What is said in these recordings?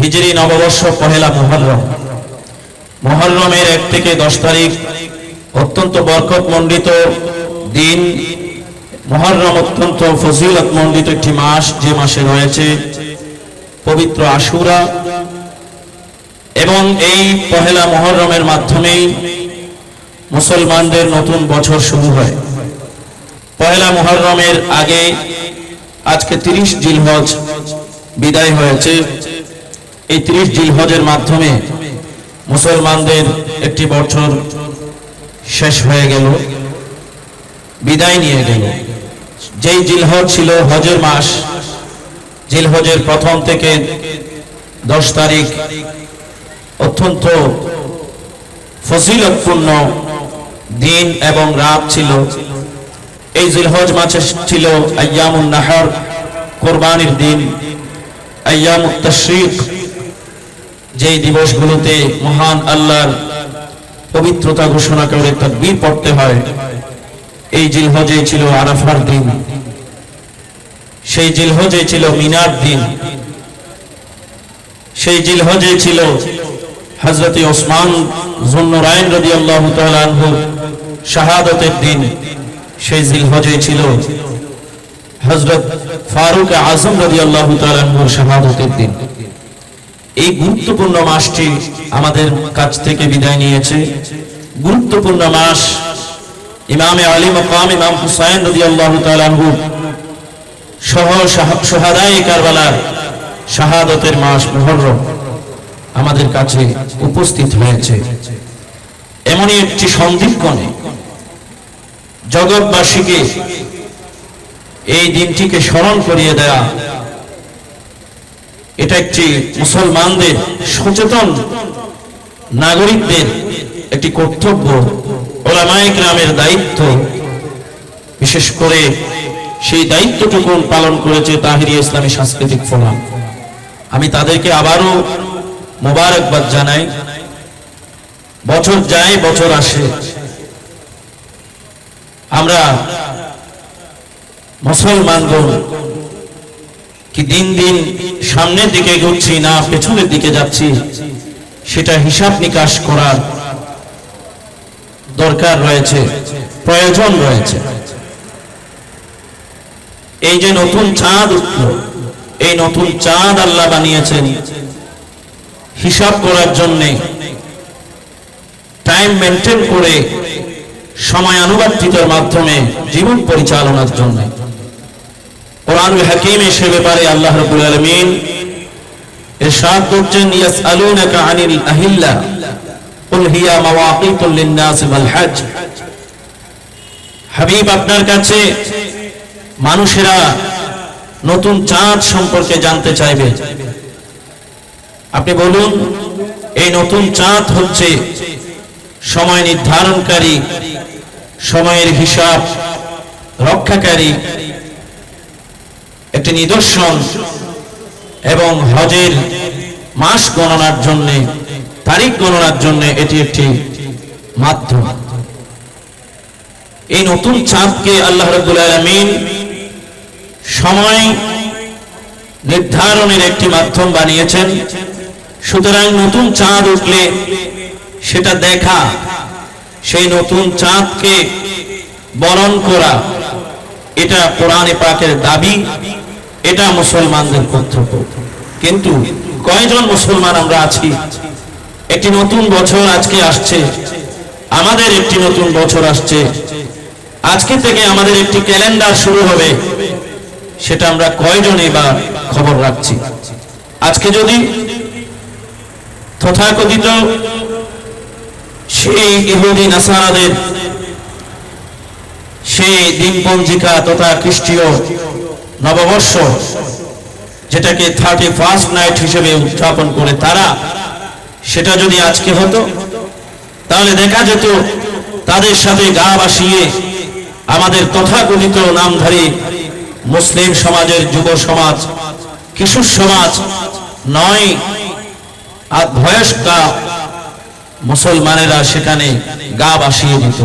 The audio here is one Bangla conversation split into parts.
হিজরি নববর্ষ পহেলা মহরম মহরমের এক থেকে দশ তারিখ অত্যন্ত বরকত মণ্ডিত দিন। মহরম অত্যন্ত ফজিলত মণ্ডিত একটি মাস, যে মাসে রয়েছে পবিত্র আশুরা। এবং এই পহেলা মহরমের মাধ্যমেই মুসলমানদের নতুন বছর শুরু হয়। পহেলা মহরমের আগে আজকে তিরিশ জিলহজ বিদায় হয়েছে। এই তিরিশ জিলহজের মাধ্যমে মুসলমানদের একটি বছর শেষ হয়ে গেল, বিদায় নিয়ে গেল। যেই জিলহজ ছিল হজের মাস, জিলহজের প্রথম থেকে দশ তারিখ অত্যন্ত ফজিলতপূর্ণ দিন এবং রাত ছিল। এই জিলহজ মাসে ছিল আয়ামুন নাহর, কোরবানির দিন, আয়ামুত তশরিক। যেই দিবসগুলোতে মহান আল্লাহর পবিত্রতা ঘোষণা করে তকবীর পড়তে হয়, এই জিলহজে ছিল আরাফার দিন। সেই জিলহজে ছিল মিনার দিন। সেই জিলহজে ছিল হজরতে ওসমান জুন্নুরাইন রাদিয়াল্লাহু তাআলা আনহু শাহাদাতের দিন। সেই জিলহজে ছিল হজরত ফারুক আজম রাদিয়াল্লাহু তাআলা আনহুর শাহাদাতের দিন। এই গুরুত্বপূর্ণ মাসটি আমাদের কাছ থেকে বিদায় নিয়েছে। গুরুত্বপূর্ণ মাস ইমামে আলী মকাম ইমাম হুসাইন রাদিয়াল্লাহু তাআলা আনহু, সহ সোহাদাই কারবালার শাহাদতের মাস মুহররম আমাদের কাছে উপস্থিত হয়েছে। এমনই একটি সন্ধিক্ষণে জগৎবাসীকে এই দিনটিকে স্মরণ করিয়ে দেয়া এটা একটি মুসলমানদের সচেতন নাগরিকদের একটি কর্তব্য। ওলামায়ে গ্রামের দায়িত্ব। বিশেষ করে সেই দায়িত্বটুকু পালন করেছে তাহিরি ইসলামী সাংস্কৃতিক ফোরাম। আমি তাদেরকে আবারও মোবারকবাদ জানাই। বছর যায়, বছর আসে। আমরা মুসলমানগণ কি দিন দিন সামনের দিকে এগোচ্ছি না, পেছনের দিকে যাচ্ছি, সেটা হিসাব নিকাশ করার দরকার রয়েছে, প্রয়োজন রয়েছে। এই যে নতুন চাঁদ উঠল, এই নতুন চাঁদ আল্লাহ বানিয়েছেন, হিসাব করার জন্যে টাইম মেনটেন করে, সময় অনুবর্তিতার মাধ্যমে, জীবন পরিচালনার জন্য। কোরআনুল হাকিম সে ব্যাপারে আল্লাহ রাব্বুল আলামিন করছেন আনিল আহিল্লা, কুল হিয়া লিন-নাস ওয়াল হাবিব আপনার কাছে মানুষেরা নতুন চাঁদ সম্পর্কে জানতে চাইবে। আপনি বলুন, এই নতুন চাঁদ হচ্ছে সময় নির্ধারণকারী, সময়ের হিসাব রক্ষাকারী একটি নিদর্শন এবং হজের মাস গণনার জন্য, তারিখ গণনার জন্য এটি একটি মাধ্যম এই নতুন চাঁদকে আল্লাহ রব্বুল আলমিন সময় নির্ধারণের একটি মাধ্যম বানিয়েছেন। সুতরাং নতুন চাঁদ উঠলে সেটা দেখা, সেই নতুন চাঁদকে বরণ করা, এটা কোরআনে পাকের দাবি। এটা মুসলমানদের কর্তব্য। কিন্তু কয়জন মুসলমান আমরা আছি? একটি নতুন বছর আজকে আসছে। আমাদের একটি নতুন বছর আসছে। আজকে থেকে আমাদের একটি ক্যালেন্ডার শুরু হবে। সেটা আমরা কয়জনে বা খবর রাখছি? আজকে যদি তথাকথিত সেই ইহুদি, নাসারাদের সেই দিনপঞ্জিকা তথা খ্রিস্টীয় নববর্ষ, যেটাকে থার্টি ফার্স্ট নাইট হিসেবে উদযাপন করে তারা, সেটা যদি আজকে হতো, তাহলে দেখা যেত তাদের সাথে গা বাসিয়ে আমাদের তথাকথিত নামধারী মুসলিম সমাজের যুব সমাজ, কিশোর সমাজ, নয় আর বয়স্কা মুসলমানেরা সেখানে গা বাসিয়ে দিত।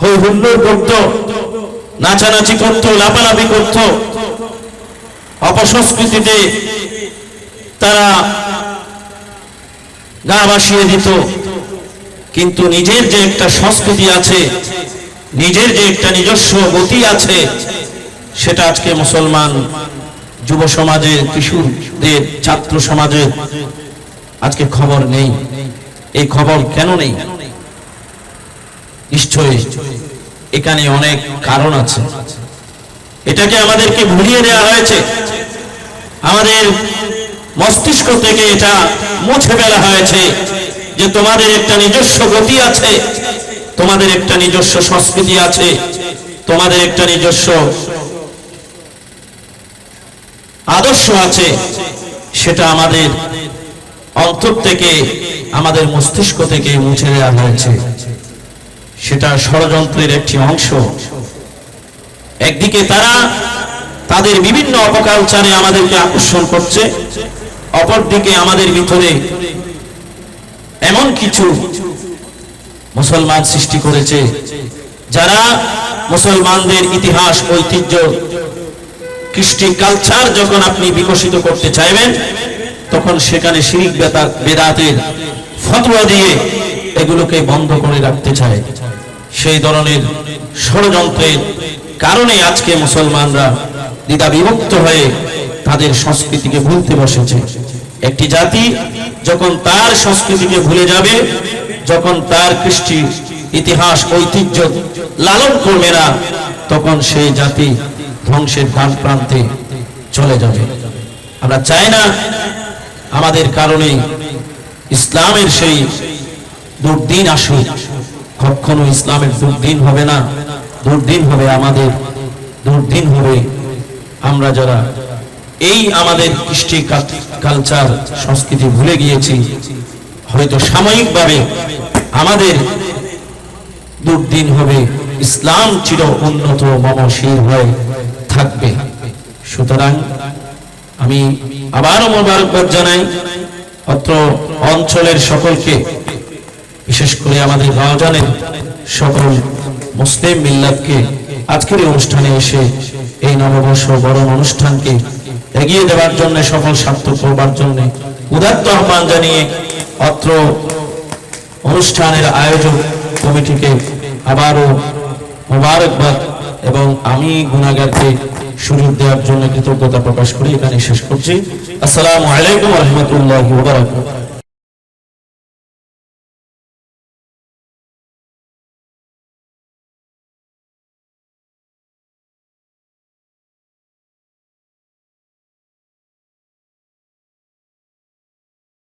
হই হুল্লোড় করত নাচানাচি করত লাপালাপি করত। অপসংস্কৃতিতে তারা গা ভাসিয়ে দিত। কিন্তু নিজের যে একটা সংস্কৃতি আছে, নিজের যে একটা নিজস্ব গতি আছে, সেটা আজকে মুসলমান যুব সমাজে, কিশোরদের, ছাত্র সমাজে আজকে খবর নেই। এই খবর কেন নেই? নিশ্চয়ই এখানে অনেক কারণ আছে। এটাকে আমাদেরকে ভুলিয়ে দেওয়া হয়েছে। আমাদের মস্তিষ্ক থেকে এটা মুছে ফেলা হয়েছে যে তোমাদের একটা নিজস্ব গতি আছে, তোমাদের একটা নিজস্ব সংস্কৃতি আছে, তোমাদের একটা নিজস্ব আদর্শ আছে, সেটা আমাদের অন্তর থেকে, আমাদের মস্তিষ্ক থেকে মুছে দেওয়া হয়েছে। সেটা ষড়যন্ত্রের একটি অংশ। একদিকে তারা তাদের বিভিন্ন অপকালচারে আমাদেরকে আকর্ষণ করছে, অপরদিকে আমাদের ভিতরে এমন কিছু মুসলমান সৃষ্টি করেছে, যারা মুসলমানদের ইতিহাস, ঐতিহ্য, কৃষ্টি কালচার যখন আপনি বিকশিত করতে চাইবেন, তখন সেখানে শিরিক বেদাতের ফতোয়া দিয়ে এগুলোকে বন্ধ করে রাখতে চায়। সেই ধরনের ষড়যন্ত্রের কারণে আজকে মুসলমানরা দ্বিধা বিভক্ত হয়ে তাদের সংস্কৃতিকে ভুলতে বসেছে। একটি জাতি যখন তার সংস্কৃতিকে ভুলে যাবে, যখন তার কৃষ্টি, ইতিহাস, ঐতিহ্য লালন করবে না, তখন সেই জাতি ধ্বংসের দ্বার প্রান্তে চলে যাবে। আমরা চাই না আমাদের কারণে ইসলামের সেই দুর্দিন আসুক। কখনো ইসলামের দুর্দিন হবে না। দুর্দিন হবে আমাদের। দুর্দিন হবে আমরা যারা এই আমাদের কৃষ্টি কালচার সংস্কৃতি ভুলে গিয়েছি, হয়তো সাময়িকভাবে আমাদের দুর্দিন হবে। ইসলাম চির উন্নত মমশীল হয়ে থাকবে। সুতরাং আমি আবারও মোবারকবাদ জানাই। অত্র অঞ্চলের সকলকে বিশেষ করে আমাদের রমজানের সকল মুসলিম মিল্লাতকে আজকের অনুষ্ঠানে এসে এই নববর্ষ বরণ অনুষ্ঠানকে এগিয়ে দেওয়ার জন্য, সফল সার্থক করবার জন্য উদাত্ত আহ্বান জানিয়ে অত্র অনুষ্ঠানের আয়োজক কমিটিকে আবারও মোবারকবাদ এবং আমি গুণাগারকে সুযোগ দেওয়ার জন্য কৃতজ্ঞতা প্রকাশ করি এখানে শেষ করছি। আসসালামু আলাইকুম রহমতুল্লাহ